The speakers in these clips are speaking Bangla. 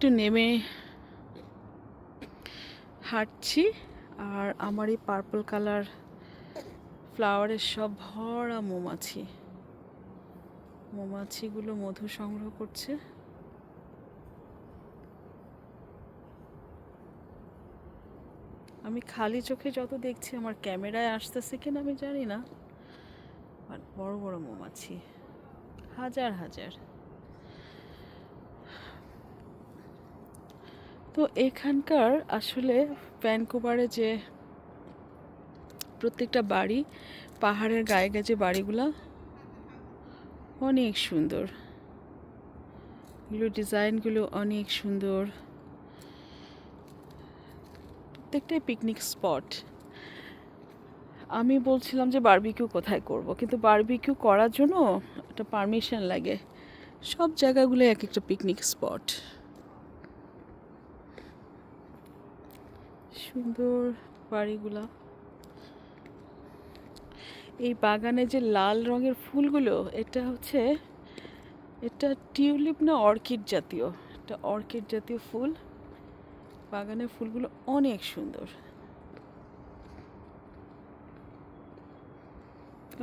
একটু নেমে হাঁটছি আর আমার এই পার্পল কালার ফ্লাওয়ারের সব ভরা মৌমাছি। মৌমাছিগুলো মধু সংগ্রহ করছে। আমি খালি চোখে যত দেখছি আমার ক্যামেরায় আসতেছে কিনা আমি জানি না বড় বড় মৌমাছি, হাজার হাজার। তো এখানকার আসলে ভ্যানকুভারে যে প্রত্যেকটা বাড়ি, পাহাড়ের গায়ে গায়ে যে বাড়িগুলো, অনেক সুন্দর। এগুলো ডিজাইনগুলো অনেক সুন্দর। প্রত্যেকটাই পিকনিক স্পট। আমি বলছিলাম যে বারবিকিউ কোথায় করব, কিন্তু বারবিকিউ করার জন্য একটা পারমিশন লাগে। সব জায়গাগুলো এক একটা পিকনিক স্পট। সুন্দর বাড়িগুলা। এই বাগানে যে লাল রঙের ফুলগুলো, এটা হচ্ছে, এটা টিউলিপ না অর্কিড জাতীয়? এটা অর্কিড জাতীয় ফুল। বাগানের ফুলগুলো অনেক সুন্দর।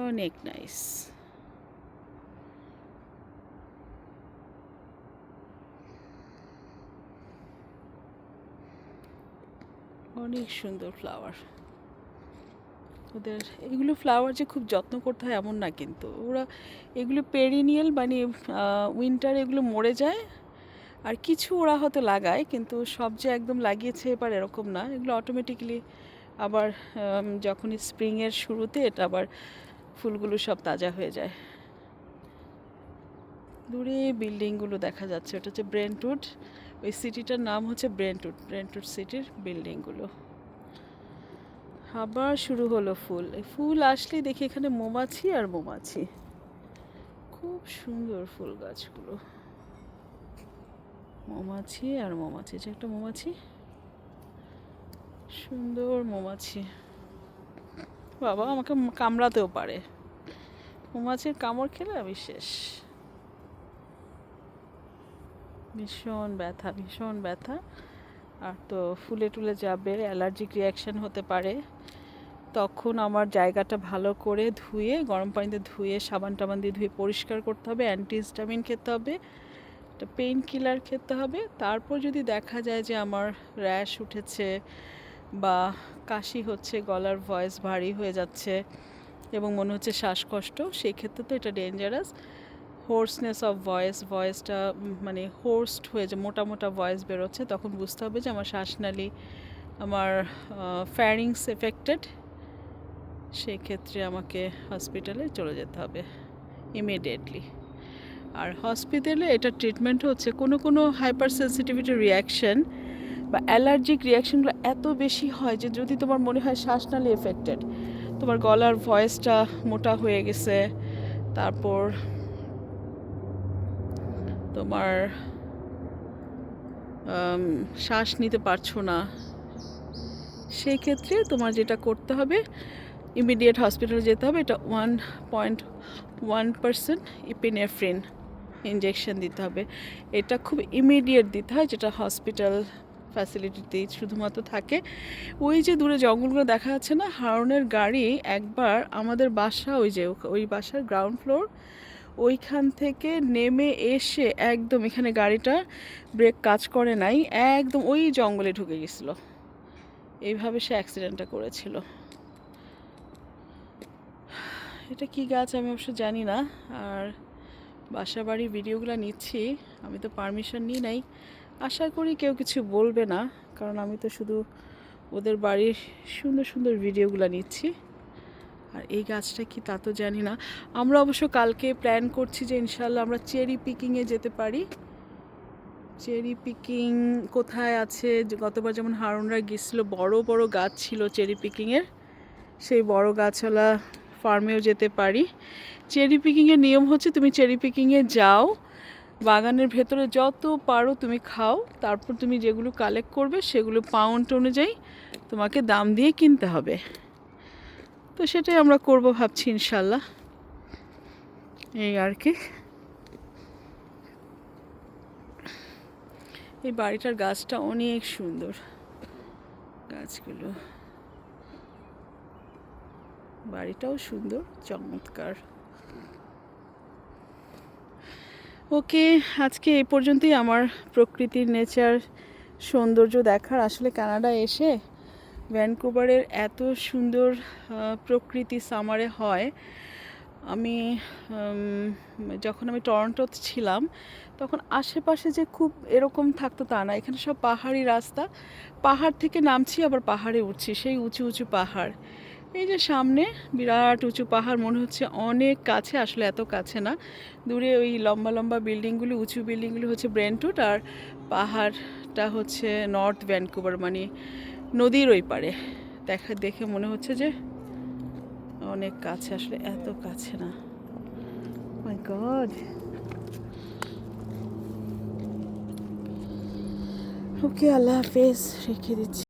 অনেক নাইস অনেক সুন্দর ফ্লাওয়ার ওদের এগুলো ফ্লাওয়ার যে খুব যত্ন করতে হয় এমন না কিন্তু। ওরা এগুলো পেরিনিয়াল মানে উইন্টার এগুলো মরে যায় আর কিছু ওরা হয়তো লাগায় কিন্তু সব যে একদম লাগিয়েছে এবার এরকম না। এগুলো অটোমেটিক্যালি আবার আম, যখনই স্প্রিংয়ের শুরুতে এটা আবার ফুলগুলো সব তাজা হয়ে যায়। দূরে বিল্ডিংগুলো দেখা যাচ্ছে ওটা হচ্ছে ব্রেন্টউড ওই সিটিটার নাম হচ্ছে ব্রেন্টউড ব্রেন্টউড সিটির বিল্ডিংগুলো। আবার শুরু হলো ফুল। ফুল আসলেই দেখি এখানে মৌমাছি আর মৌমাছি। খুব সুন্দর ফুল গাছগুলো। মৌমাছি আর মৌমাছি যে একটা মৌমাছি? সুন্দর মৌমাছি। বাবা, আমাকে কামড়াতেও পারে। মৌমাছির কামড় খেলে আমি শেষ। ভীষণ ব্যথা ভীষণ ব্যথা। আর তো ফুলে টুলে যাবে, অ্যালার্জিক রিয়াকশন হতে পারে। তখন আমার জায়গাটা ভালো করে ধুয়ে, গরম পানিতে ধুয়ে, সাবান টাবান দিয়ে ধুয়ে পরিষ্কার করতে হবে, অ্যান্টিহিস্টামিন খেতে হবে, একটা পেইন কিলার খেতে হবে। তারপর যদি দেখা যায় যে আমার র্যাশ উঠেছে বা কাশি হচ্ছে, গলার ভয়েস ভারী হয়ে যাচ্ছে এবং মনে হচ্ছে শ্বাসকষ্ট, সেই ক্ষেত্রে তো এটা ডেঞ্জারাস হোর্সনেস অফ ভয়েস ভয়েসটা মানে হোর্সড হয়ে যে মোটা মোটা ভয়েস বেরোচ্ছে, তখন বুঝতে হবে যে আমার শ্বাসনালী, আমার ফ্যারিংস এফেক্টেড সেই ক্ষেত্রে আমাকে হসপিটালে চলে যেতে হবে ইমিডিয়েটলি আর হসপিটালে এটা ট্রিটমেন্ট হচ্ছে কোনো কোনো হাইপার সেন্সিটিভিটি রিয়াকশন বা অ্যালার্জিক রিয়াকশনগুলো এত বেশি হয় যে যদি তোমার মনে হয় শ্বাসনালী এফেক্টেড তোমার গলার ভয়েসটা মোটা হয়ে গেছে, তারপর তোমার শ্বাস নিতে পারছ না। সেই ক্ষেত্রে তোমার যেটা করতে হবে ইমিডিয়েট হসপিটালে যেতে হবে। এটা one point one percent epinephrine injection দিতে হবে। এটা খুব ইমিডিয়েট দিতে হয়, যেটা হসপিটাল ফ্যাসিলিটিতেই শুধুমাত্র থাকে। ওই যে দূরে জঙ্গলগুলো দেখা যাচ্ছে না, হারনের গাড়ি একবার আমাদের বাসা, ওই যে, ওই বাসার গ্রাউন্ড ফ্লোর ওইখান থেকে নেমে এসে একদম এখানে গাড়িটা ব্রেক কাজ করে নাই, একদম ওই জঙ্গলে ঢুকে গেছিল। এইভাবে সে অ্যাক্সিডেন্টটা করেছিল। এটা কি গাছ আমি অবশ্য জানি না, আর বাসা বাড়ির ভিডিওগুলো নিচ্ছি, আমি তো পারমিশন নিই নাই। আশা করি কেউ কিছু বলবে না, কারণ আমি তো শুধু ওদের বাড়ির সুন্দর সুন্দর ভিডিওগুলো নিচ্ছি। আর এই গাছটা কি তা তো জানি না। আমরা অবশ্য কালকে প্ল্যান করছি যে ইনশাল্লাহ আমরা চেরি পিকিংয়ে যেতে পারি। চেরি পিকিং কোথায় আছে? গতবার যেমন হারুনরা গেছিল, বড় বড় গাছ ছিল চেরি পিকিংয়ের সেই বড় গাছওয়ালা ফার্মেও যেতে পারি। চেরি পিকিংয়ের নিয়ম হচ্ছে তুমি চেরি পিকিংয়ে যাও, বাগানের ভেতরে যত পারো তুমি খাও, তারপর তুমি যেগুলো কালেক্ট করবে সেগুলো পাউন্ড অনুযায়ী তোমাকে দাম দিয়ে কিনতে হবে। তো সেটাই আমরা করব ভাবছি ইনশাল্লাহ। এই আর কি। এই বাড়িটার গাছটা অনেক সুন্দর। গাছগুলো। বাড়িটাও সুন্দর, চমৎকার। ওকে, আজকে এই পর্যন্তই আমার প্রকৃতির নেচার সৌন্দর্য দেখার। আসলে কানাডা এসে ভ্যানকুভারের এত সুন্দর প্রকৃতি সামারে হয়। আমি যখন আমি টরন্টোতে ছিলাম, তখন আশেপাশে যে খুব এরকম থাকতো তা না। এখানে সব পাহাড়ি রাস্তা। পাহাড় থেকে নামছি, আবার পাহাড়ে উঠছি, সেই উঁচু উঁচু পাহাড়। এই যে সামনে বিরাট উঁচু পাহাড়, মনে হচ্ছে অনেক কাছে, আসলে এত কাছে না। দূরে ওই লম্বা লম্বা বিল্ডিংগুলি, উঁচু বিল্ডিংগুলি হচ্ছে ব্রেন্টুট আর পাহাড়টা হচ্ছে নর্থ ভ্যানকুভার মানে নদীর ওই পারে। দেখা, দেখে মনে হচ্ছে যে অনেক কাছে, আসলে এত কাছে না। গড ওকে, আল্লাহ হাফেজ, রেখে দিচ্ছি।